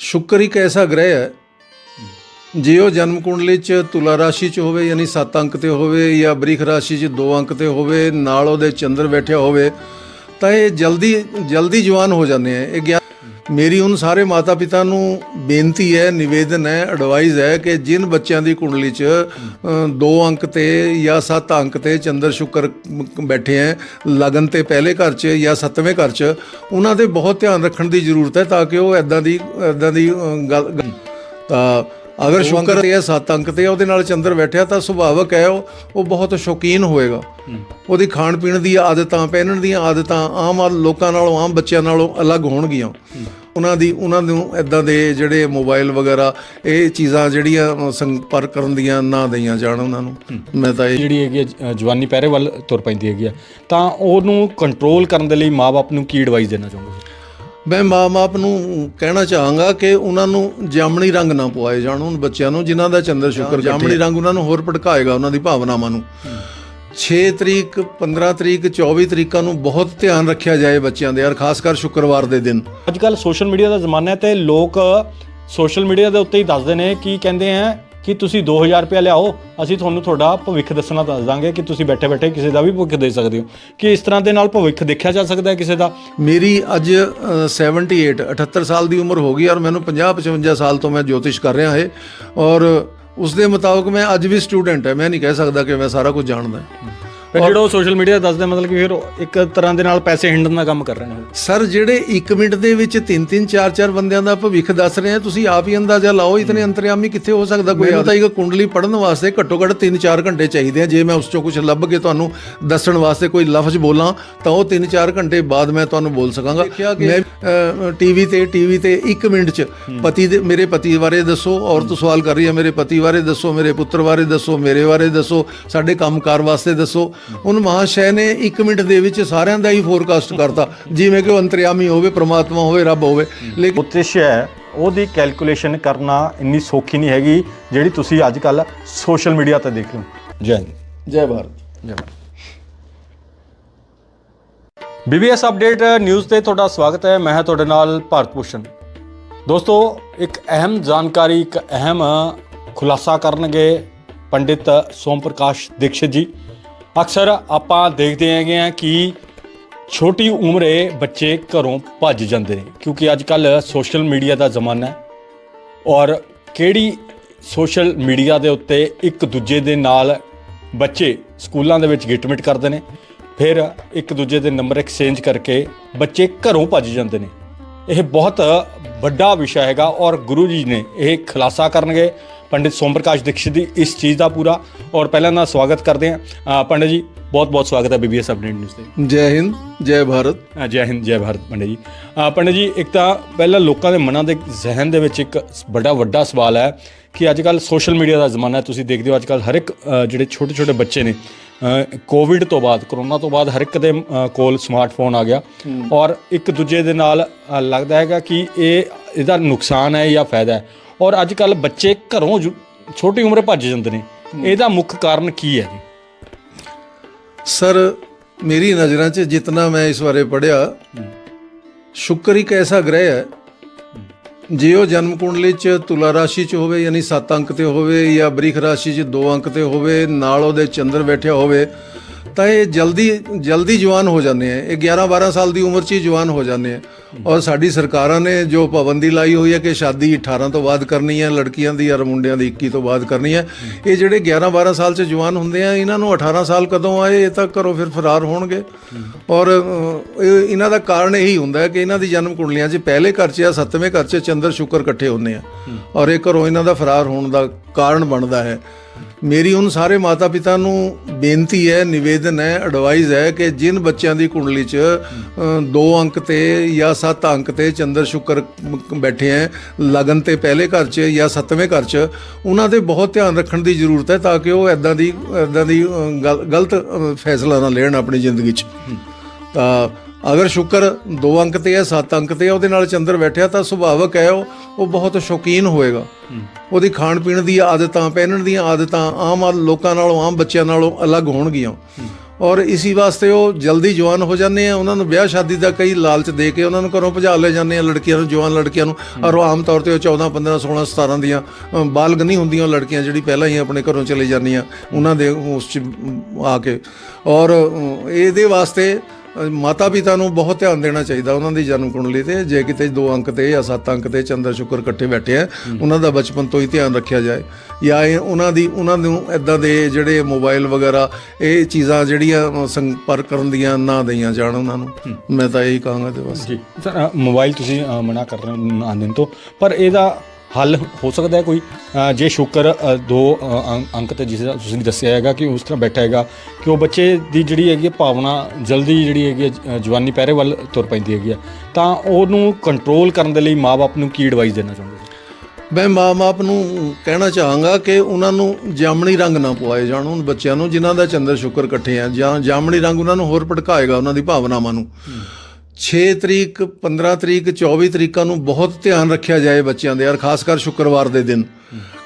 ਸ਼ੁੱਕਰ ਇੱਕ ਐਸਾ ਗ੍ਰਹਿ ਹੈ, ਜੇ ਉਹ ਜਨਮ ਕੁੰਡਲੀ ਚ ਤੁਲਾ ਰਾਸ਼ੀ ਚ ਹੋਵੇ, ਯਾਨੀ 7 ਅੰਕ ਤੇ ਹੋਵੇ ਜਾਂ ਬ੍ਰਿਖ ਰਾਸ਼ੀ ਚ 2 ਅੰਕ ਤੇ ਹੋਵੇ, ਨਾਲ ਉਹਦੇ ਚੰਦਰ ਬੈਠਿਆ ਹੋਵੇ, ਤਾਂ ਇਹ ਜਲਦੀ ਜਲਦੀ ਜਵਾਨ ਹੋ ਜਾਂਦੇ ਆ। ਇਹ ਗਿਆ ਮੇਰੀ ਉਹਨਾਂ ਸਾਰੇ ਮਾਤਾ ਪਿਤਾ ਨੂੰ ਬੇਨਤੀ ਹੈ ਨਿਵੇਦਨ ਹੈ ਐਡਵਾਈਸ ਹੈ ਕਿ ਜਿਨ ਬੱਚਿਆਂ ਦੀ ਕੁੰਡਲੀ 'ਚ 2 ਅੰਕ ਤੇ ਜਾਂ 7 ਅੰਕ ਤੇ ਚੰਦਰ ਸ਼ੁਕਰ ਬੈਠੇ ਹੈ ਲਗਨ ਤੇ ਪਹਿਲੇ ਘਰ 'ਚ ਜਾਂ ਸੱਤਵੇਂ ਘਰ 'ਚ ਉਹਨਾਂ ਦੇ ਬਹੁਤ ਧਿਆਨ ਰੱਖਣ ਦੀ ਜ਼ਰੂਰਤ ਹੈ ਤਾਂ ਕਿ ਉਹ ਐਦਾਂ ਦੀ ਐਦਾਂ ਦੀ ਅ, ਗੱਲ- ਤਾਂ ਅਗਰ ਸ਼ੁਕਰ ਤੇ 7 ਅੰਕ ਤੇ ਉਹਦੇ ਨਾਲ ਚੰਦਰ ਬੈਠਿਆ ਤਾਂ ਸੁਭਾਵਕ ਹੈ ਉਹ ਉਹ ਬਹੁਤ ਸ਼ੌਕੀਨ ਹੋਏਗਾ। ਉਹਦੀ ਖਾਣ ਪੀਣ ਦੀ ਆਦਤਾਂ ਪਹਿਨਣ ਦੀਆਂ ਆਦਤਾਂ ਆਮ ਲੋਕਾਂ ਨਾਲੋਂ ਆਮ ਬੱਚਿਆਂ ਨਾਲੋਂ ਅਲੱਗ ਹੋਣਗੀਆਂ। ਉਹਨਾਂ ਦੀ ਉਹਨਾਂ ਨੂੰ ਇਦਾਂ ਦੇ ਜਿਹੜੇ ਮੋਬਾਈਲ ਵਗੈਰਾ ਇਹ ਚੀਜ਼ਾਂ ਜਿਹੜੀਆਂ ਸੰਪਰਕ ਕਰਨ ਦੀਆਂ ਨਾ ਦਈਆਂ ਜਾਣ ਉਹਨਾਂ ਨੂੰ। ਮੈਂ ਤਾਂ ਇਹ ਜਿਹੜੀ ਹੈਗੀ ਜਵਾਨੀ ਪਹਿਰੇ ਵੱਲ ਤੁਰ ਪੈਂਦੀ ਹੈਗੀ ਤਾਂ ਉਹਨੂੰ ਕੰਟਰੋਲ ਕਰਨ ਦੇ ਲਈ ਮਾਪੇ ਨੂੰ ਕੀ ਐਡਵਾਈਸ ਦੇਣਾ ਚਾਹੋਗੇ? ਮੈਂ ਮਾਂ-ਬਾਪ ਨੂੰ ਕਹਿਣਾ ਚਾਹਾਂਗਾ ਕਿ ਉਹਨਾਂ ਨੂੰ ਜਾਮਣੀ ਰੰਗ ਨਾ ਪਵਾਏ ਜਾਣ ਉਹਨਾਂ ਬੱਚਿਆਂ ਨੂੰ ਜਿਨ੍ਹਾਂ ਦਾ ਚੰਦਰ ਸ਼ੁਕਰ ਜਾਮਣੀ ਰੰਗ ਉਹਨਾਂ ਨੂੰ ਹੋਰ ਭੜਕਾਏਗਾ ਉਹਨਾਂ ਦੀ ਭਾਵਨਾਵਾਂ ਨੂੰ। 6 ਤਰੀਕ 15 ਤਰੀਕ 24 ਤਰੀਕਾਂ ਨੂੰ ਬਹੁਤ ਧਿਆਨ ਰੱਖਿਆ ਜਾਏ ਬੱਚਿਆਂ ਦੇ ਔਰ ਖਾਸ ਕਰ ਸ਼ੁੱਕਰਵਾਰ ਦੇ ਦਿਨ। ਅੱਜ ਕੱਲ ਸੋਸ਼ਲ ਮੀਡੀਆ ਦਾ ਜ਼ਮਾਨਾ ਹੈ ਤੇ ਲੋਕ ਸੋਸ਼ਲ ਮੀਡੀਆ ਦੇ ਉੱਤੇ ਹੀ ਦੱਸਦੇ ਨੇ ਕੀ ਕਹਿੰਦੇ ਆ ਕਿ ਤੁਸੀਂ 2000 ਰੁਪਏ ਲਿਆਓ ਅਸੀਂ ਤੁਹਾਨੂੰ ਤੁਹਾਡਾ ਭਵਿੱਖ ਦੱਸਣਾ ਦੱਸ ਦਾਂਗੇ ਕਿ ਤੁਸੀਂ ਬੈਠੇ ਬੈਠੇ ਕਿਸੇ ਦਾ ਵੀ ਭਵਿੱਖ ਦੇ ਸਕਦੇ ਹੋ। ਕਿ ਇਸ ਤਰ੍ਹਾਂ ਦੇ ਨਾਲ ਭਵਿੱਖ ਦੇਖਿਆ ਜਾ ਸਕਦਾ ਹੈ ਕਿਸੇ ਦਾ? ਮੇਰੀ ਅੱਜ ਅ, 78 78 ਸਾਲ ਦੀ ਉਮਰ ਹੋ ਗਈ ਔਰ ਮੈਨੂੰ 50 55 ਸਾਲ ਤੋਂ ਮੈਂ ਜੋਤਿਸ਼ ਕਰ ਰਿਹਾ ਹੈ ਔਰ ਉਸ ਦੇ ਮੁਤਾਬਕ ਮੈਂ ਅੱਜ ਵੀ ਸਟੂਡੈਂਟ ਹੈ ਮੈਂ ਨਹੀਂ ਕਹਿ ਸਕਦਾ ਕਿ ਮੈਂ ਸਾਰਾ ਕੁਝ ਜਾਣਦਾ। ਫਿਰ ਜਿਹੜਾ ਉਹ ਸੋਸ਼ਲ ਮੀਡੀਆ ਦੱਸਦੇ ਮਤਲਬ ਕਿ ਫਿਰ ਇੱਕ ਤਰ੍ਹਾਂ ਦੇ ਨਾਲ ਪੈਸੇ ਹਿੰਡਣ ਦਾ ਕੰਮ ਕਰ ਰਹੇ ਨੇ। ਸਰ ਜਿਹੜੇ 1 ਮਿੰਟ ਦੇ ਵਿੱਚ 3-3 4-4 ਬੰਦਿਆਂ ਦਾ ਭਵਿੱਖ ਦੱਸ ਰਹੇ ਆ ਤੁਸੀਂ ਆਪ ਹੀ ਅੰਦਾਜ਼ਾ ਲਾਓ ਇਤਨੇ ਅੰਤਰਯਾਮੀ ਕਿੱਥੇ ਹੋ ਸਕਦਾ? ਕੋਈ ਤਾਂ ਇੱਕ ਕੁੰਡਲੀ ਪੜਨ ਵਾਸਤੇ ਘੱਟੋ ਘੱਟ 3-4 ਘੰਟੇ ਚਾਹੀਦੇ ਆ। ਜੇ ਮੈਂ ਉਸ ਚੋਂ ਕੁਝ ਲੱਭ ਕੇ ਤੁਹਾਨੂੰ ਦੱਸਣ ਵਾਸਤੇ ਕੋਈ ਲਫ਼ਜ਼ ਬੋਲਾਂ ਤਾਂ ਉਹ 3-4 ਘੰਟੇ ਬਾਅਦ ਮੈਂ ਤੁਹਾਨੂੰ ਬੋਲ ਸਕਾਂਗਾ। ਮੈਂ ਟੀਵੀ ਤੇ ਟੀਵੀ ਤੇ 1 ਮਿੰਟ 'ਚ ਪਤੀ ਦੇ ਮੇਰੇ ਪਤੀ ਬਾਰੇ ਦੱਸੋ ਔਰਤ ਸਵਾਲ ਕਰ ਰਹੀ ਹੈ ਮੇਰੇ ਪਤੀ ਬਾਰੇ ਦੱਸੋ ਮੇਰੇ ਪੁੱਤਰ ਬਾਰੇ ਦੱਸੋ ਮੇਰੇ ਬਾਰੇ ਦੱਸੋ ਸਾਡੇ ਕੰਮਕਾਰ ਵਾਸਤੇ ਦੱਸੋ। ਉਹਨ ਮਹਾਸ਼ੈ ਨੇ 1 ਮਿੰਟ ਦੇ ਵਿੱਚ ਸਾਰਿਆਂ ਦਾ ਹੀ ਫੋਰਕਾਸਟ ਕਰਤਾ। ਜਿਵੇਂ ਕਿ ਉਹ ਅੰਤਰਯਾਮੀ ਹੋਵੇ ਪ੍ਰਮਾਤਮਾ ਹੋਵੇ ਰੱਬ ਹੋਵੇ ਲੇਕਿਨ ਉਦੇਸ਼ ਹੈ ਉਹਦੀ ਕੈਲਕੂਲੇਸ਼ਨ ਕਰਨਾ ਇੰਨੀ ਸੌਖੀ ਨਹੀਂ ਹੈਗੀ ਜਿਹੜੀ ਤੁਸੀਂ ਅੱਜ ਕੱਲ ਸੋਸ਼ਲ ਮੀਡੀਆ ਤੇ ਦੇਖ ਰਹੇ ਹੋ। ਜੈ ਹਿੰਦ। ਜੈ ਭਾਰਤ। ਜੈ ਭਾਰਤ। ਬੀਬੀਐਸ ਅਪਡੇਟ ਨਿਊਜ਼ ਤੇ ਤੁਹਾਡਾ ਸਵਾਗਤ ਹੈ। ਮੈਂ ਹਾਂ ਤੁਹਾਡੇ ਨਾਲ ਭਾਰਤ ਭੂਸ਼ਣ। ਦੋਸਤੋ ਇੱਕ ਅਹਿਮ ਜਾਣਕਾਰੀ ਇੱਕ ਅਹਿਮ ਖੁਲਾਸਾ ਕਰਨਗੇ ਪੰਡਿਤ ਸੋਮ ਪ੍ਰਕਾਸ਼ ਦੀਕਸ਼ਿਤ ਜੀ। ਅਕਸਰ ਆਪਾਂ ਦੇਖਦੇ ਹੈਗੇ ਆ ਕਿ ਛੋਟੀ ਉਮਰੇ ਬੱਚੇ ਘਰੋਂ ਭੱਜ ਜਾਂਦੇ ਨੇ, ਕਿਉਂਕਿ ਅੱਜ ਕੱਲ ਸੋਸ਼ਲ ਮੀਡੀਆ ਦਾ ਜ਼ਮਾਨਾ ਹੈ ਔਰ ਕਿਹੜੀ ਸੋਸ਼ਲ ਮੀਡੀਆ ਦੇ ਉੱਤੇ ਇੱਕ ਦੂਜੇ ਦੇ ਨਾਲ ਬੱਚੇ ਸਕੂਲਾਂ ਦੇ ਵਿੱਚ ਗਿਟਮਿਟ ਕਰਦੇ ਨੇ, ਫਿਰ ਇੱਕ ਦੂਜੇ ਦੇ ਨੰਬਰ ਐਕਸਚੇਂਜ ਕਰਕੇ ਬੱਚੇ ਘਰੋਂ ਭੱਜ ਜਾਂਦੇ ਨੇ। ਇਹ ਬਹੁਤ ਵੱਡਾ ਵਿਸ਼ਾ ਹੈਗਾ ਔਰ ਗੁਰੂ ਜੀ ਨੇ ਇਹ ਖੁਲਾਸਾ ਕਰਨਗੇ ਪੰਡਿਤ ਸੋਮ ਪ੍ਰਕਾਸ਼ ਦੀਕਸ਼ਿਤ ਦੀ ਇਸ ਚੀਜ਼ ਦਾ ਪੂਰਾ ਔਰ ਪਹਿਲਾਂ ਦਾ ਸਵਾਗਤ ਕਰਦੇ ਹਾਂ। ਪੰਡਿਤ ਜੀ ਬਹੁਤ ਬਹੁਤ ਸਵਾਗਤ ਹੈ ਬੀਬੀਐਸ ਅਪਡੇਟ ਨਿਊਜ਼ ਤੇ। ਜੈ ਹਿੰਦ ਜੈ ਭਾਰਤ। ਜੈ ਹਿੰਦ ਜੈ ਭਾਰਤ ਪੰਡਿਤ ਜੀ। ਪੰਡਿਤ ਜੀ ਇੱਕ ਤਾਂ ਪਹਿਲਾਂ ਲੋਕਾਂ ਦੇ ਮਨਾਂ ਦੇ ਜ਼ਿਹਨ ਦੇ ਵਿੱਚ ਇੱਕ ਬੜਾ ਵੱਡਾ ਸਵਾਲ ਹੈ ਕਿ ਅੱਜ ਕੱਲ ਸੋਸ਼ਲ ਮੀਡੀਆ ਦਾ ਜ਼ਮਾਨਾ ਹੈ ਤੁਸੀਂ ਦੇਖਦੇ ਹੋ ਅੱਜ ਕੱਲ ਹਰ ਇੱਕ ਜਿਹੜੇ ਛੋਟੇ ਛੋਟੇ ਬੱਚੇ ਨੇ ਕੋਵਿਡ ਤੋਂ ਬਾਅਦ ਕਰੋਨਾ ਤੋਂ ਬਾਅਦ ਹਰ ਇੱਕ ਦੇ ਕੋਲ ਸਮਾਰਟਫੋਨ ਆ ਗਿਆ। ਔਰ ਇੱਕ ਦੂਜੇ ਦੇ ਨਾਲ ਲੱਗਦਾ ਹੈਗਾ ਕਿ ਇਹ ਇਹਦਾ ਨੁਕਸਾਨ ਹੈ ਜਾਂ ਫਾਇਦਾ ਹੈ। ਔਰ ਅੱਜ ਕੱਲ ਬੱਚੇ ਘਰੋਂ ਜੁ- ਛੋਟੀ ਉਮਰੇ ਭੱਜ ਜਾਂਦੇ ਨੇ। ਇਹਦਾ ਮੁੱਖ ਕਾਰਨ ਕੀ ਹੈ ਜੀ? ਸਰ, ਮੇਰੀ ਨਜ਼ਰਾਂ 'ਚ ਜਿੰਨਾ ਮੈਂ ਇਸ ਬਾਰੇ ਪੜਿਆ ਸ਼ੁੱਕਰ ਇੱਕ ਐਸਾ ਗ੍ਰਹਿ ਹੈ, ਜੇ ਉਹ ਜਨਮ ਕੁੰਡਲੀ 'ਚ ਤੁਲਾ ਰਾਸ਼ੀ 'ਚ ਹੋਵੇ, ਯਾਨੀ 7 ਅੰਕ ਤੇ ਹੋਵੇ ਜਾਂ ਬ੍ਰਿਖ ਰਾਸ਼ੀ 'ਚ 2 ਅੰਕ ਤੇ ਹੋਵੇ, ਨਾਲ ਉਹਦੇ ਚੰਦਰ ਬੈਠਿਆ ਹੋਵੇ ਤਾਂ ਇਹ ਜਲਦੀ ਜਲਦੀ ਜਵਾਨ ਹੋ ਜਾਂਦੇ ਆ। ਇਹ 11 12 ਸਾਲ ਦੀ ਉਮਰ 'ਚ ਹੀ ਜਵਾਨ ਹੋ ਜਾਂਦੇ ਆ। ਔਰ ਸਾਡੀ ਸਰਕਾਰਾਂ ਨੇ ਜੋ ਪਾਬੰਦੀ ਲਾਈ ਹੋਈ ਹੈ ਕਿ ਸ਼ਾਦੀ 18 ਤੋਂ ਬਾਅਦ ਕਰਨੀ ਹੈ, ਲੜਕੀਆਂ ਦੀ ਔਰ ਮੁੰਡਿਆਂ ਦੀ 21 ਤੋਂ ਬਾਅਦ ਕਰਨੀ ਹੈ। ਇਹ ਜਿਹੜੇ 11 12 ਸਾਲ 'ਚ ਜਵਾਨ ਹੁੰਦੇ ਆ, ਇਹਨਾਂ ਨੂੰ 18 ਸਾਲ ਕਦੋਂ ਆਏ, ਇਹ ਤਾਂ ਘਰੋਂ ਫਿਰ ਫਰਾਰ ਹੋਣਗੇ। ਔਰ ਇਹ- ਇਹਨਾਂ ਦਾ ਕਾਰਨ ਇਹੀ ਹੁੰਦਾ ਹੈ ਕਿ ਇਹਨਾਂ ਦੀ ਜਨਮ ਕੁੰਡਲੀਆਂ 'ਚ ਪਹਿਲੇ ਘਰ 'ਚ ਜਾਂ ਸੱਤਵੇਂ ਘਰ 'ਚ ਚੰਦਰ ਸ਼ੁਕਰ ਇਕੱਠੇ ਹੁੰਦੇ ਆ। ਔਰ ਇਹ ਘਰੋਂ ਇਹਨਾਂ ਦਾ ਫਰਾਰ ਹੋਣ ਦਾ ਕਾਰਨ ਬਣਦਾ ਹੈ। ਮੇਰੀ ਉਹਨਾਂ ਸਾਰੇ ਮਾਤਾ ਪਿਤਾ ਨੂੰ ਬੇਨਤੀ ਹੈ, ਨਿਵੇਦਨ ਹੈ ਐਡਵਾਈਸ ਹੈ ਕਿ ਜਿਨ ਬੱਚਿਆਂ ਦੀ ਕੁੰਡਲੀ 'ਚ 2 ਅੰਕ ਤੇ ਜਾਂ 7 ਅੰਕ ਤੇ ਚੰਦਰ ਸ਼ੁਕਰ ਬੈਠੇ ਹੈ, ਲਗਨ ਤੇ ਪਹਿਲੇ ਘਰ 'ਚ ਜਾਂ ਸੱਤਵੇਂ ਘਰ 'ਚ, ਉਹਨਾਂ ਦੇ ਬਹੁਤ ਧਿਆਨ ਰੱਖਣ ਦੀ ਜ਼ਰੂਰਤ ਹੈ ਤਾਂ ਕਿ ਉਹ ਐਦਾਂ ਦੀ ਐਦਾਂ ਦੀ ਗਲ- ਗਲਤ ਫੈਸਲਾ ਨਾ ਲੈਣ ਆਪਣੀ ਜ਼ਿੰਦਗੀ 'ਚ। ਤਾਂ ਅਗਰ ਸ਼ੁਕਰ 2 ਅੰਕ ਤੇ ਹੈ 7 ਅੰਕ ਤੇ ਹੈ ਉਹਦੇ ਨਾਲ ਚੰਦਰ ਬੈਠਿਆ ਤਾਂ ਸੁਭਾਵਕ ਹੈ ਉਹ ਉਹ ਬਹੁਤ ਸ਼ੌਕੀਨ ਹੋਏਗਾ। ਉਹਦੀ ਖਾਣ ਪੀਣ ਦੀ ਆਦਤਾਂ ਪਹਿਨਣ ਦੀਆਂ ਆਦਤਾਂ ਆਮ ਆ- ਲੋਕਾਂ ਨਾਲੋਂ ਆਮ ਬੱਚਿਆਂ ਨਾਲੋਂ ਅਲੱਗ ਹੋਣਗੀਆਂ। ਔਰ ਇਸੀ ਵਾਸਤੇ ਉਹ ਜਲਦੀ ਜਵਾਨ ਹੋ ਜਾਂਦੇ ਆ ਉਹਨਾਂ ਨੂੰ ਵਿਆਹ ਸ਼ਾਦੀ ਦਾ ਕਈ ਲਾਲਚ ਦੇ ਕੇ ਉਹਨਾਂ ਨੂੰ ਘਰੋਂ ਭਜਾ ਲੈ ਜਾਂਦੇ ਆ ਲੜਕੀਆਂ ਨੂੰ ਜਵਾਨ ਲੜਕੀਆਂ ਨੂੰ। ਔਰ ਉਹ ਆਮ ਤੌਰ ਤੇ ਉਹ 14 15 16 17 ਦੀਆਂ ਬਾਲਗ ਨਹੀਂ ਹੁੰਦੀਆਂ ਲੜਕੀਆਂ ਜਿਹੜੀ ਪਹਿਲਾਂ ਹੀ ਆਪਣੇ ਘਰੋਂ ਚਲੇ ਜਾਂਦੀਆਂ ਉਹਨਾਂ ਦੇ ਉਸ ਚ ਆ ਕੇ। ਔਰ ਇਹਦੇ ਵਾਸਤੇ ਮਾਤਾ ਪਿਤਾ ਨੂੰ ਬਹੁਤ ਧਿਆਨ ਦੇਣਾ ਚਾਹੀਦਾ ਉਹਨਾਂ ਦੀ ਜਨਮ ਕੁੰਡਲੀ ਤੇ। ਜੇ ਕਿਤੇ 2 ਅੰਕ ਤੇ ਜਾਂ 7 ਅੰਕ ਤੇ ਚੰਦਰ ਸ਼ੁਕਰ ਇਕੱਠੇ ਬੈਠੇ ਆ ਉਹਨਾਂ ਦਾ ਬਚਪਨ ਤੋਂ ਹੀ ਧਿਆਨ ਰੱਖਿਆ ਜਾਏ। ਜਾਂ ਇਹ ਉਹਨਾਂ ਦੀ ਉਹਨਾਂ ਨੂੰ ਇਦਾਂ ਦੇ ਜਿਹੜੇ ਮੋਬਾਈਲ ਵਗੈਰਾ ਇਹ ਚੀਜ਼ਾਂ ਜਿਹੜੀਆਂ ਸੰਪਰਕ ਕਰਨ ਦੀਆਂ ਨਾ ਦਈਆਂ ਜਾਣ ਉਹਨਾਂ ਨੂੰ। ਮੈਂ ਤਾਂ ਇਹੀ ਕਹਾਂਗਾ ਤੇ ਬਸ। ਜੀ। ਸਰ ਮੋਬਾਈਲ ਤੁਸੀਂ ਮਨਾ ਕਰ ਰਹੇ ਹੋ ਦੇਣ ਤੋਂ। ਪਰ ਇਹਦਾ ਹੱਲ ਹੋ ਸਕਦਾ ਹੈ ਕੋਈ? ਜੇ ਸ਼ੁਕਰ ਦੋ ਅ, ਅੰਕ- ਤੇ ਜਿਸ ਤਰ੍ਹਾਂ ਤੁਸੀਂ ਦੱਸਿਆ ਹੈਗਾ ਕਿ ਉਸ ਤਰ੍ਹਾਂ ਬੈਠਾ ਹੈਗਾ ਕਿ ਉਹ ਬੱਚੇ ਦੀ ਜਿਹੜੀ ਹੈਗੀ ਹੈ ਭਾਵਨਾ ਜਲਦੀ ਜਿਹੜੀ ਹੈਗੀ ਹੈ ਜਵਾਨੀ ਪਹਿਰੇ ਵੱਲ ਤੁਰ ਪੈਂਦੀ ਹੈਗੀ ਹੈ ਤਾਂ ਉਹਨੂੰ ਕੰਟਰੋਲ ਕਰਨ ਦੇ ਲਈ ਮਾਪੇ ਨੂੰ ਕੀ ਐਡਵਾਈਸ ਦੇਣਾ ਚਾਹੁੰਦੇ ਹੋ? ਮੈਂ ਮਾਂ-ਬਾਪ ਨੂੰ ਕਹਿਣਾ ਚਾਹਾਂਗਾ ਕਿ ਉਹਨਾਂ ਨੂੰ ਜਾਮਣੀ ਰੰਗ ਨਾ ਪਵਾਏ ਜਾਣ ਉਹਨਾਂ ਬੱਚਿਆਂ ਨੂੰ ਜਿਨ੍ਹਾਂ ਦਾ ਚੰਦਰ ਸ਼ੁਕਰ ਇਕੱਠੇ ਆ। ਜਾਂ ਜਾਮਣੀ ਰੰਗ ਉਹਨਾਂ ਨੂੰ ਹੋਰ ਭੜਕਾਏਗਾ ਉਹਨਾਂ ਦੀ ਭਾਵਨਾਵਾਂ ਨੂੰ। 6 ਤਰੀਕ 15 ਤਰੀਕ 24 ਤਰੀਕਾਂ ਨੂੰ ਬਹੁਤ ਧਿਆਨ ਰੱਖਿਆ ਜਾਏ ਬੱਚਿਆਂ ਦੇ ਔਰ ਖਾਸ ਕਰ ਸ਼ੁੱਕਰਵਾਰ ਦੇ ਦਿਨ।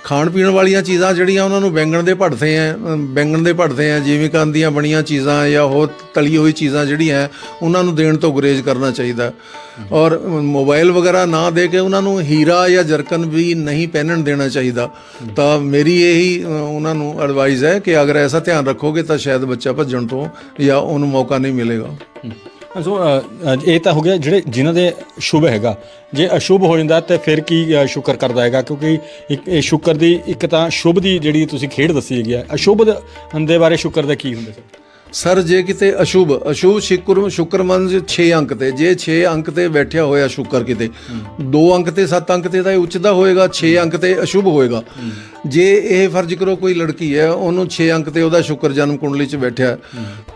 ਖਾਣ ਪੀਣ ਵਾਲੀਆਂ ਚੀਜ਼ਾਂ ਜਿਹੜੀਆਂ ਉਹਨਾਂ ਨੂੰ ਬੈਂਗਣ ਦੇ ਭੜਥੇ ਆ ਬੈਂਗਣ ਦੇ ਭੜਥੇ ਆ ਜਿਵੇਂ ਦੀਆਂ ਬਣੀਆਂ ਚੀਜ਼ਾਂ ਜਾਂ ਹੋਰ ਤਲੀ ਹੋਈ ਚੀਜ਼ਾਂ ਜਿਹੜੀਆਂ ਉਹਨਾਂ ਨੂੰ ਦੇਣ ਤੋਂ ਗੁਰੇਜ਼ ਕਰਨਾ ਚਾਹੀਦਾ। ਔਰ ਅਮ, ਮੋਬਾਈਲ ਵਗੈਰਾ ਨਾ ਦੇ ਕੇ ਉਹਨਾਂ ਨੂੰ ਹੀਰਾ ਜਾਂ ਜਰਕਨ ਵੀ ਨਹੀਂ ਪਹਿਨਣ ਦੇਣਾ ਚਾਹੀਦਾ। ਤਾਂ ਮੇਰੀ ਇਹੀ ਉਹਨਾਂ ਨੂੰ ਐਡਵਾਈਸ ਹੈ ਕਿ ਅਗਰ ਐਸਾ ਧਿਆਨ ਰੱਖੋਗੇ ਤਾਂ ਸ਼ਾਇਦ ਬੱਚਾ ਭੱਜਣ ਤੋਂ ਜਾਂ ਉਹਨੂੰ ਮੌਕਾ ਨਹੀਂ ਮਿਲੇਗਾ। ਸੋ ਇਹ ਤਾਂ ਹੋ ਗਿਆ ਜਿਹੜੇ ਜਿਨ੍ਹਾਂ ਦੇ ਸ਼ੁਭ ਹੈਗਾ। ਜੇ ਅਸ਼ੁਭ ਹੋ ਜਾਂਦਾ ਤਾਂ ਫਿਰ ਕੀ ਸ਼ੁਕਰ ਕਰਦਾ ਹੈਗਾ? ਕਿਉਂਕਿ ਇੱਕ, ਇਹ ਸ਼ੁਕਰ ਦੀ ਇੱਕ ਤਾਂ ਸ਼ੁਭ ਦੀ ਜਿਹੜੀ ਤੁਸੀਂ ਖੇਡ ਦੱਸੀ ਹੈਗੀ ਹੈ ਅਸ਼ੁਭ ਦੇ- ਦੇ ਬਾਰੇ ਸ਼ੁਕਰ ਦਾ ਕੀ ਹੁੰਦਾ ਸਰ? ਸਰ, ਜੇ ਕਿਤੇ ਅਸ਼ੁਭ ਅਸ਼ੁਭ ਸ਼ੁਕਰ, ਸ਼ੁਕਰਮੰਦ 6 ਅੰਕ ਤੇ, ਜੇ 6 ਅੰਕ ਤੇ ਬੈਠਿਆ ਹੋਇਆ ਸ਼ੁਕਰ ਕਿਤੇ 2 ਅੰਕ ਤੇ 7 ਅੰਕ ਤੇ ਤਾਂ ਇਹ ਉੱਚਦਾ ਹੋਏਗਾ 6 ਅੰਕ ਤੇ ਅਸ਼ੁਭ ਹੋਏਗਾ। ਜੇ ਇਹ ਫਰਜ਼ ਕਰੋ ਕੋਈ ਲੜਕੀ ਹੈ, ਉਹਨੂੰ 6 ਅੰਕ ਤੇ ਉਹਦਾ ਸ਼ੁਕਰ ਜਨਮ ਕੁੰਡਲੀ 'ਚ ਬੈਠਿਆ,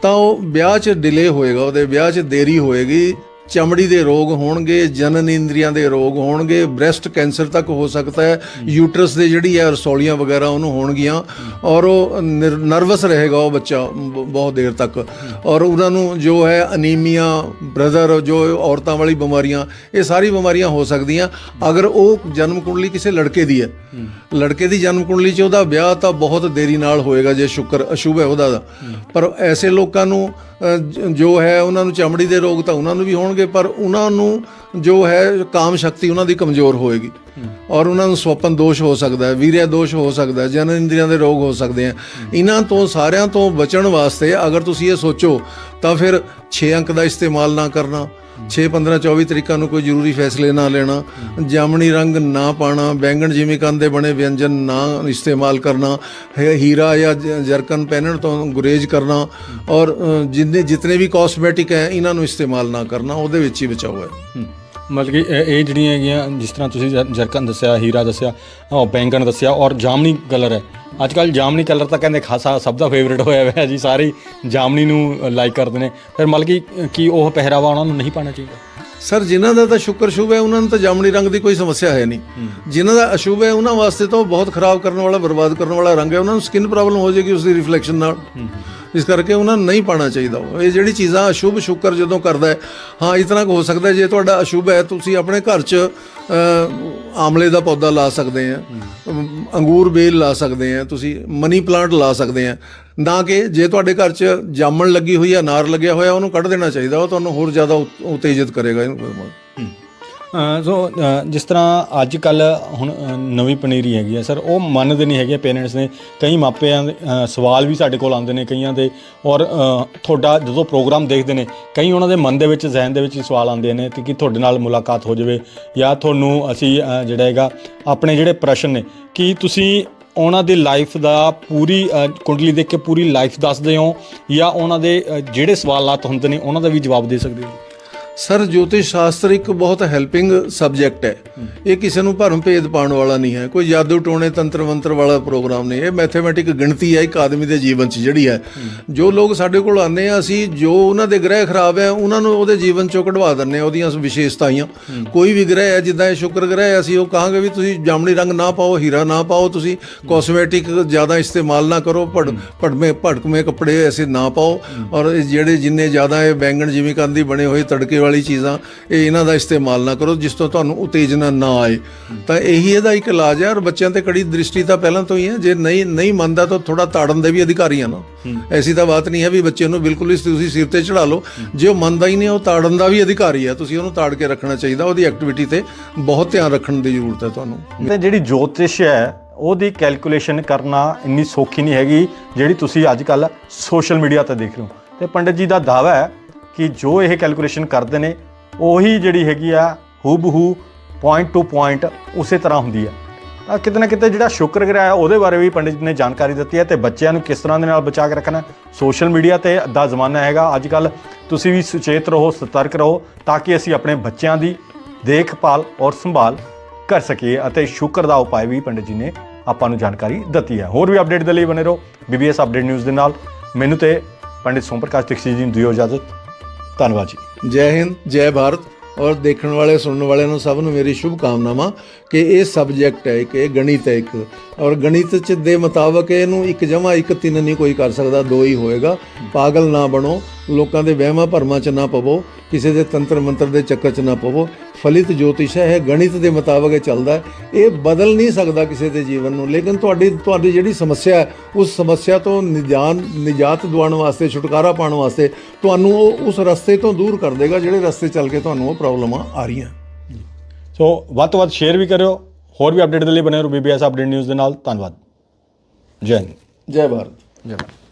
ਤਾਂ ਉਹ ਵਿਆਹ 'ਚ ਡਿਲੇ ਹੋਏਗਾ, ਉਹਦੇ ਵਿਆਹ 'ਚ ਦੇਰੀ ਹੋਏਗੀ ਚਮੜੀ ਦੇ ਰੋਗ ਹੋਣਗੇ, ਜਨਨ ਇੰਦਰੀਆਂ ਦੇ ਰੋਗ ਹੋਣਗੇ, ਬ੍ਰੈਸਟ ਕੈਂਸਰ ਤੱਕ ਹੋ ਸਕਦਾ ਹੈ, ਯੂਟਰਸ ਦੇ ਜਿਹੜੀ ਹੈ ਰਸੌਲੀਆਂ ਵਗੈਰਾ ਉਹਨੂੰ ਹੋਣਗੀਆਂ, ਔਰ ਉਹ ਨਰਵਸ ਰਹੇਗਾ ਉਹ ਬੱਚਾ ਬ- ਬਹੁਤ ਦੇਰ ਤੱਕ। ਔਰ ਉਹਨਾਂ ਨੂੰ ਜੋ ਹੈ ਅਨੀਮੀਆ, ਬ੍ਰਦਰ, ਜੋ ਔਰਤਾਂ ਵਾਲੀ ਬਿਮਾਰੀਆਂ, ਇਹ ਸਾਰੀ ਬਿਮਾਰੀਆਂ ਹੋ ਸਕਦੀਆਂ। ਅਗਰ ਉਹ ਜਨਮ ਕੁੰਡਲੀ ਕਿਸੇ ਲੜਕੇ ਦੀ ਹੈ, ਲੜਕੇ ਦੀ ਜਨਮ ਕੁੰਡਲੀ 'ਚ ਉਹਦਾ ਵਿਆਹ ਤਾਂ ਬਹੁਤ ਦੇਰੀ ਨਾਲ ਹੋਏਗਾ ਜੇ ਸ਼ੁਕਰ, ਅਸ਼ੁਭ ਹੈ ਉਹਦਾ। ਦਾ ਪਰ ਐਸੇ ਲੋਕਾਂ ਨੂੰ ਜੋ ਹੈ ਉਹਨਾਂ ਨੂੰ ਚਮੜੀ ਦੇ ਰੋਗ ਤਾਂ ਉਹਨਾਂ ਨੂੰ ਵੀ ਹੋਣ ਹੋਣਗੇ ਪਰ ਉਹਨਾਂ ਨੂੰ ਜੋ ਹੈ, ਕਾਮ ਸ਼ਕਤੀ ਉਹਨਾਂ ਦੀ ਕਮਜ਼ੋਰ ਹੋਏਗੀ। ਔਰ ਉਹਨਾਂ ਨੂੰ ਸਵਪਨ ਦੋਸ਼ ਹੋ ਸਕਦਾ ਹੈ, ਵੀਰਿਆ ਦੋਸ਼ ਹੋ ਸਕਦਾ ਹੈ, ਜਨਨ ਇੰਦਰੀਆਂ ਦੇ ਰੋਗ ਹੋ ਸਕਦੇ ਆ ਇਹਨਾਂ ਤੋਂ, ਸਾਰਿਆਂ ਤੋਂ ਬਚਣ ਵਾਸਤੇ ਅਗਰ ਤੁਸੀਂ ਇਹ ਸੋਚੋ, ਤਾਂ ਫਿਰ 6 ਅੰਕ ਦਾ ਇਸਤੇਮਾਲ ਨਾ ਕਰਨਾ 6 15 24 ਤਰੀਕਾਂ ਨੂੰ ਕੋਈ ਜ਼ਰੂਰੀ ਫੈਸਲੇ ਨਾ ਲੈਣਾ, ਜਾਮਣੀ ਰੰਗ ਨਾ ਪਾਣਾ, ਬੈਂਗਣ ਜਿਵੇਂ ਕੰਨ ਦੇ ਬਣੇ ਵਿਅੰਜਨ ਨਾ ਇਸਤੇਮਾਲ ਕਰਨਾ ਹੀਰਾ ਜਾਂ ਜਰਕਨ ਪਹਿਨਣ ਤੋਂ ਗੁਰੇਜ਼ ਕਰਨਾ ਔਰ ਜਿੰਨੇ, ਜਿਤਨੇ ਵੀ ਕਾਸਮੈਟਿਕ ਹੈ, ਇਹਨਾਂ ਨੂੰ ਇਸਤੇਮਾਲ ਨਾ ਕਰਨਾ, ਉਹਦੇ ਵਿੱਚ ਹੀ ਬਚਾਓ ਹੈ। ਮਤਲਬ ਕਿ ਇਹ ਇਹ ਜਿਹੜੀਆਂ ਹੈਗੀਆਂ ਜਿਸ ਤਰ੍ਹਾਂ ਤੁਸੀਂ ਜਰ- ਜਰਕਨ ਦੱਸਿਆ ਹੀਰਾ ਦੱਸਿਆ ਉਹ ਬੈਂਗਣ ਦੱਸਿਆ ਔਰ ਜਾਮਨੀ ਕਲਰ ਹੈ। ਅੱਜ ਕੱਲ ਜਾਮਨੀ ਕਲਰ ਤਾਂ ਕਹਿੰਦੇ ਖਾਸਾ ਸਭ ਦਾ ਫੇਵਰੇਟ ਹੋਇਆ ਹੋਇਆ ਹੈ ਜੀ ਸਾਰੇ ਹੀ ਜਾਮਨੀ ਨੂੰ ਲਾਈਕ ਕਰਦੇ ਨੇ। ਫਿਰ ਮਤਲਬ ਕਿ ਕੀ ਉਹ ਪਹਿਰਾਵਾ ਉਹਨਾਂ ਨੂੰ ਨਹੀਂ ਪਾਣਾ ਚਾਹੀਦਾ। ਸਰ ਜਿਨ੍ਹਾਂ ਦਾ ਤਾਂ ਸ਼ੁਕਰ ਸ਼ੁਭ ਹੈ ਉਹਨਾਂ ਨੂੰ ਤਾਂ ਜਾਮਣੀ ਰੰਗ ਦੀ ਕੋਈ ਸਮੱਸਿਆ ਹੈ ਨਹੀਂ। ਜਿਨ੍ਹਾਂ ਦਾ ਅਸ਼ੁਭ ਹੈ ਉਹਨਾਂ ਵਾਸਤੇ ਤਾਂ ਉਹ ਬਹੁਤ ਖਰਾਬ ਕਰਨ ਵਾਲਾ ਬਰਬਾਦ ਕਰਨ ਵਾਲਾ ਰੰਗ ਹੈ। ਉਹਨਾਂ ਨੂੰ ਸਕਿਨ ਪ੍ਰੋਬਲਮ ਹੋ ਜਾਏਗੀ ਉਸ ਦੀ ਰਿਫਲੈਕਸ਼ਨ ਨਾਲ ਇਸ ਕਰਕੇ ਉਹਨਾਂ ਨੂੰ ਨਹੀਂ ਪਾਣਾ ਚਾਹੀਦਾ ਉਹ। ਇਹ ਜਿਹੜੀ ਚੀਜ਼ਾਂ ਅਸ਼ੁਭ ਸ਼ੁਕਰ ਜਦੋਂ ਕਰਦਾ ਹੈ, ਹਾਂ ਇਤਨਾ ਕੁ ਹੋ ਸਕਦਾ ਜੇ ਤੁਹਾਡਾ ਅਸ਼ੁਭ ਹੈ, ਤੁਸੀਂ ਆਪਣੇ ਘਰ 'ਚ ਆਮਲੇ ਦਾ ਪੌਦਾ ਲਾ ਸਕਦੇ ਆ ਅੰਗੂਰ ਬੇਲ ਲਾ ਸਕਦੇ ਆ ਤੁਸੀਂ ਮਨੀ ਪਲਾਂਟ ਲਾ ਸਕਦੇ ਆ ਨਾ ਕਿ ਜੇ ਤੁਹਾਡੇ ਘਰ 'ਚ ਜਾਮਣ ਲੱਗੀ ਹੋਈ ਹੈ ਅਨਾਰ ਲੱਗਿਆ ਹੋਇਆ, ਉਹਨੂੰ ਕੱਢ ਦੇਣਾ ਚਾਹੀਦਾ, ਉਹ ਤੁਹਾਨੂੰ ਹੋਰ ਜ਼ਿਆਦਾ ਉਤੇਜਿਤ ਕਰੇਗਾ ਇਹਨੂੰ ਸੋ ਜਿਸ ਤਰ੍ਹਾਂ ਅੱਜ ਕੱਲ ਹੁਣ ਨਵੀਂ ਪਨੀਰੀ ਹੈਗੀ ਹੈ ਸਰ, ਉਹ ਮੰਨਦੇ ਨਹੀਂ ਹੈਗੇ ਪੇਰੈਂਟਸ ਨੇ। ਕਈ ਮਾਪਿਆਂ ਦੇ ਸਵਾਲ ਵੀ ਸਾਡੇ ਕੋਲ ਆਉਂਦੇ ਨੇ ਕਈਆਂ ਦੇ, ਔਰ ਤੁਹਾਡਾ ਜਦੋਂ ਪ੍ਰੋਗਰਾਮ ਦੇਖਦੇ ਨੇ, ਕਈ ਉਹਨਾਂ ਦੇ ਮਨ ਦੇ ਵਿੱਚ, ਜ਼ਹਿਨ ਦੇ ਵਿੱਚ ਸਵਾਲ ਆਉਂਦੇ ਨੇ ਤੇ ਕਿ ਤੁਹਾਡੇ ਨਾਲ ਮੁਲਾਕਾਤ ਹੋ ਜਾਵੇ, ਜਾਂ ਤੁਹਾਨੂੰ ਅਸੀਂ ਜਿਹੜਾ ਹੈਗਾ, ਆਪਣੇ ਜਿਹੜੇ ਪ੍ਰਸ਼ਨ ਨੇ, ਕਿ ਤੁਸੀਂ ਉਹਨਾਂ ਦੀ ਲਾਈਫ ਦਾ ਪੂਰੀ ਕੁੰਡਲੀ ਦੇਖ ਕੇ ਪੂਰੀ ਲਾਈਫ ਦੱਸਦੇ ਹੋ, ਜਾਂ ਉਹਨਾਂ ਦੇ ਜਿਹੜੇ ਸਵਾਲਾਤ ਹੁੰਦੇ ਨੇ, ਉਹਨਾਂ ਦਾ ਵੀ ਜਵਾਬ ਦੇ ਸਕਦੇ ਹੋ? ਸਰ ਜੋਤਿਸ਼ ਸ਼ਾਸਤਰ ਇੱਕ ਬਹੁਤ ਹੈਲਪਿੰਗ ਸਬਜੈਕਟ ਹੈ। ਇਹ ਕਿਸੇ ਨੂੰ ਭਰਮ ਭੇਦ ਪਾਉਣ ਵਾਲਾ ਨਹੀਂ ਹੈ। ਕੋਈ ਜਾਦੂ ਟੋਣੇ ਤੰਤਰ ਮੰਤਰ ਵਾਲਾ ਪ੍ਰੋਗਰਾਮ ਨਹੀਂ ਇਹ ਮੈਥਮੈਟਿਕ ਗਿਣਤੀ ਹੈ ਇੱਕ ਆਦਮੀ ਦੇ ਜੀਵਨ 'ਚ ਜਿਹੜੀ ਹੈ। ਜੋ ਲੋਕ ਸਾਡੇ ਕੋਲ ਆਉਂਦੇ ਆ ਅਸੀਂ ਜੋ ਉਹਨਾਂ ਦੇ ਗ੍ਰਹਿ ਖਰਾਬ ਹੈ ਉਹਨਾਂ ਨੂੰ ਉਹਦੇ ਜੀਵਨ 'ਚੋਂ ਕਢਵਾ ਦਿੰਦੇ ਆ ਉਹਦੀਆਂ ਵਿਸ਼ੇਸ਼ਤਾਈਆਂ। ਕੋਈ ਵੀ ਗ੍ਰਹਿ ਹੈ ਜਿੱਦਾਂ ਇਹ ਸ਼ੁਕਰ ਗ੍ਰਹਿ ਹੈ, ਅਸੀਂ ਉਹ ਕਹਾਂਗੇ ਵੀ ਤੁਸੀਂ ਜਾਮਣੀ ਰੰਗ ਨਾ ਪਾਓ ਹੀਰਾ ਨਾ ਪਾਓ ਤੁਸੀਂ ਕਾਸਮੈਟਿਕ ਜ਼ਿਆਦਾ ਇਸਤੇਮਾਲ ਨਾ ਕਰੋ ਭੜ ਭੜਵੇਂ ਭੜਕਵੇਂ ਕੱਪੜੇ ਐਸੇ ਨਾ ਪਾਓ। ਔਰ ਇਹ ਜਿਹੜੇ ਜਿੰਨੇ ਜ਼ਿਆਦਾ ਇਹ ਬੈਂਗਣ ਜਿਵੇਂ ਕੰਦੀ ਬਣੇ ਹੋਏ ਤੜਕੇ ਵਾਲੀ ਚੀਜ਼ਾਂ ਇਹ ਇਹਨਾਂ ਦਾ ਇਸਤੇਮਾਲ ਨਾ ਕਰੋ ਜਿਸ ਤੋਂ ਤੁਹਾਨੂੰ ਉਤੇਜਨਾ ਨਾ ਆਏ। ਤਾਂ ਇਹੀ ਇਹਦਾ ਇੱਕ ਇਲਾਜ ਹੈ ਔਰ ਬੱਚਿਆਂ ਤੇ ਕੜੀ ਦ੍ਰਿਸ਼ਟੀ ਤਾਂ ਪਹਿਲਾਂ ਤੋਂ ਹੀ ਹੈ। ਜੇ ਨਹੀਂ ਨਹੀਂ ਮੰਨਦਾ ਤਾਂ ਥੋੜਾ ਤਾੜਨ ਦੇ ਵੀ ਅਧਿਕਾਰੀ ਆ ਨਾ। ਐਸੀ ਤਾਂ ਬਾਤ ਨਹੀਂ ਹੈ ਵੀ ਬੱਚੇ ਨੂੰ ਬਿਲਕੁਲ ਹੀ ਤੁਸੀਂ ਸਿਰ ਤੇ ਚੜਾ ਲਓ। ਜੇ ਉਹ ਮੰਨਦਾ ਹੀ ਨਹੀਂ ਉਹ ਤਾੜਨ ਦਾ ਵੀ ਅਧਿਕਾਰੀ ਹੈ ਤੁਸੀਂ ਉਹਨੂੰ ਤਾੜ ਕੇ ਰੱਖਣਾ ਚਾਹੀਦਾ। ਉਹਦੀ ਐਕਟੀਵਿਟੀ ਤੇ ਬਹੁਤ ਧਿਆਨ ਰੱਖਣ ਦੀ ਜ਼ਰੂਰਤ ਹੈ ਤੁਹਾਨੂੰ। ਤੇ ਜਿਹੜੀ ਜੋਤਿਸ਼ ਹੈ ਉਹਦੀ ਕੈਲਕੂਲੇਸ਼ਨ ਕਰਨਾ ਇੰਨੀ ਸੌਖੀ ਨਹੀਂ ਹੈਗੀ ਜਿਹੜੀ ਤੁਸੀਂ ਅੱਜ ਕੱਲ ਸੋਸ਼ਲ ਮੀਡੀਆ ਤੇ ਦੇਖ ਰਹੇ ਹੋ ਤੇ ਪੰਡਿਤ ਜੀ ਦਾ ਦਾਵਾ ਹੈ ਕਿ ਜੋ ਇਹ ਕੈਲਕੂਲੇਸ਼ਨ ਕਰਦੇ ਨੇ, ਉਹੀ ਜਿਹੜੀ ਹੈਗੀ ਆ ਹੂਬਹੂ ਪੁਆਇੰਟ ਟੂ ਪੁਆਇੰਟ ਉਸੇ ਤਰ੍ਹਾਂ ਹੁੰਦੀ ਹੈ ਤਾਂ ਕਿਤੇ ਨਾ ਕਿਤੇ ਜਿਹੜਾ ਸ਼ੁਕਰ ਗ੍ਰਹਿ ਹੈ ਉਹਦੇ ਬਾਰੇ ਵੀ ਪੰਡਿਤ ਜੀ ਨੇ ਜਾਣਕਾਰੀ ਦਿੱਤੀ ਹੈ ਤੇ ਬੱਚਿਆਂ ਨੂੰ ਕਿਸ ਤਰ੍ਹਾਂ ਦੇ ਨਾਲ ਬਚਾ ਕੇ ਰੱਖਣਾ। ਸੋਸ਼ਲ ਮੀਡੀਆ ਤੇ ਦਾ ਜ਼ਮਾਨਾ ਹੈਗਾ ਅੱਜ ਕੱਲ ਤੁਸੀਂ ਵੀ ਸੁਚੇਤ ਰਹੋ, ਸਤਰਕ ਰਹੋ, ਤਾਂ ਕਿ ਅਸੀਂ ਆਪਣੇ ਬੱਚਿਆਂ ਦੀ ਦੇਖਭਾਲ ਔਰ ਸੰਭਾਲ ਕਰ ਸਕੀਏ ਅਤੇ ਸ਼ੁਕਰ ਦਾ ਉਪਾਅ ਵੀ ਪੰਡਿਤ ਜੀ ਨੇ ਆਪਾਂ ਨੂੰ ਜਾਣਕਾਰੀ ਦਿੱਤੀ ਹੈ ਹੋਰ ਵੀ ਅਪਡੇਟ ਦੇ ਲਈ ਬਨੇ ਰਹੋ ਬੀਬੀਐਸ ਅਪਡੇਟ ਨਿਊਜ਼ ਦੇ ਨਾਲ। ਮੈਨੂੰ ਤੇ ਪੰਡਿਤ ਸੋਮ ਪ੍ਰਕਾਸ਼ ਦੀਕਸ਼ਿਤ ਜੀ ਨੂੰ ਦਿਓ ਇਜਾਜ਼ਤ। ਧੰਨਵਾਦ ਜੀ। ਜੈ ਹਿੰਦ, ਜੈ ਭਾਰਤ ਔਰ ਦੇਖਣ ਵਾਲੇ, ਸੁਣਨ ਵਾਲਿਆਂ ਨੂੰ ਸਭ ਨੂੰ ਮੇਰੀ ਸ਼ੁਭ ਕਾਮਨਾਵਾਂ ਕਿ ਇਹ ਸਬਜੈਕਟ ਹੈ ਕਿ ਇਹ ਗਣਿਤ ਹੈ ਇੱਕ। ਔਰ ਗਣਿਤ ਚ ਦੇ ਮੁਤਾਬਕ ਇਹਨੂੰ ਇੱਕ ਜਮਾ ਇੱਕ ਤਿੰਨ ਨਹੀਂ ਕੋਈ ਕਰ ਸਕਦਾ, ਦੋ ਹੀ ਹੋਏਗਾ। ਪਾਗਲ ਨਾ ਬਣੋ, ਲੋਕਾਂ ਦੇ ਵਹਿਮਾਂ ਭਰਮਾਂ ਚ ਨਾ ਪਵੋ, ਕਿਸੇ ਦੇ ਤੰਤਰ ਮੰਤਰ ਦੇ ਚੱਕਰ ਚ ਨਾ ਪਵੋ। ਫਲਿਤ ਜੋਤਿਸ਼ ਹੈ, ਇਹ ਗਣਿਤ ਦੇ ਮੁਤਾਬਕ ਇਹ ਚੱਲਦਾ ਇਹ ਬਦਲ ਨਹੀਂ ਸਕਦਾ ਕਿਸੇ ਦੇ ਜੀਵਨ ਨੂੰ, ਲੇਕਿਨ ਤੁਹਾਡੀ ਤੁਹਾਡੀ ਜਿਹੜੀ ਸਮੱਸਿਆ ਹੈ, ਉਸ ਸਮੱਸਿਆ ਤੋਂ ਨਿਜਾਨ, ਨਿਜਾਤ ਦਿਵਾਉਣ ਵਾਸਤੇ, ਛੁਟਕਾਰਾ ਪਾਉਣ ਵਾਸਤੇ ਤੁਹਾਨੂੰ ਉਹ ਉਸ ਰਸਤੇ ਤੋਂ ਦੂਰ ਕਰ ਦੇਗਾ, ਜਿਹੜੇ ਰਸਤੇ ਚੱਲ ਕੇ ਤੁਹਾਨੂੰ ਉਹ ਪ੍ਰੋਬਲਮਾਂ ਆ ਰਹੀਆਂ। ਸੋ ਵੱਧ ਤੋਂ ਵੱਧ ਸ਼ੇਅਰ ਵੀ ਕਰਿਓ। ਹੋਰ ਵੀ ਅਪਡੇਟ ਦੇ ਲਈ ਬਨੇ ਰਹੋ ਬੀਬੀਐਸ ਅਪਡੇਟ ਨਿਊਜ਼ ਦੇ ਨਾਲ। ਧੰਨਵਾਦ। ਜੈ ਹਿੰਦ। ਜੈ ਭਾਰਤ। ਜੈ ਭਾਰਤ।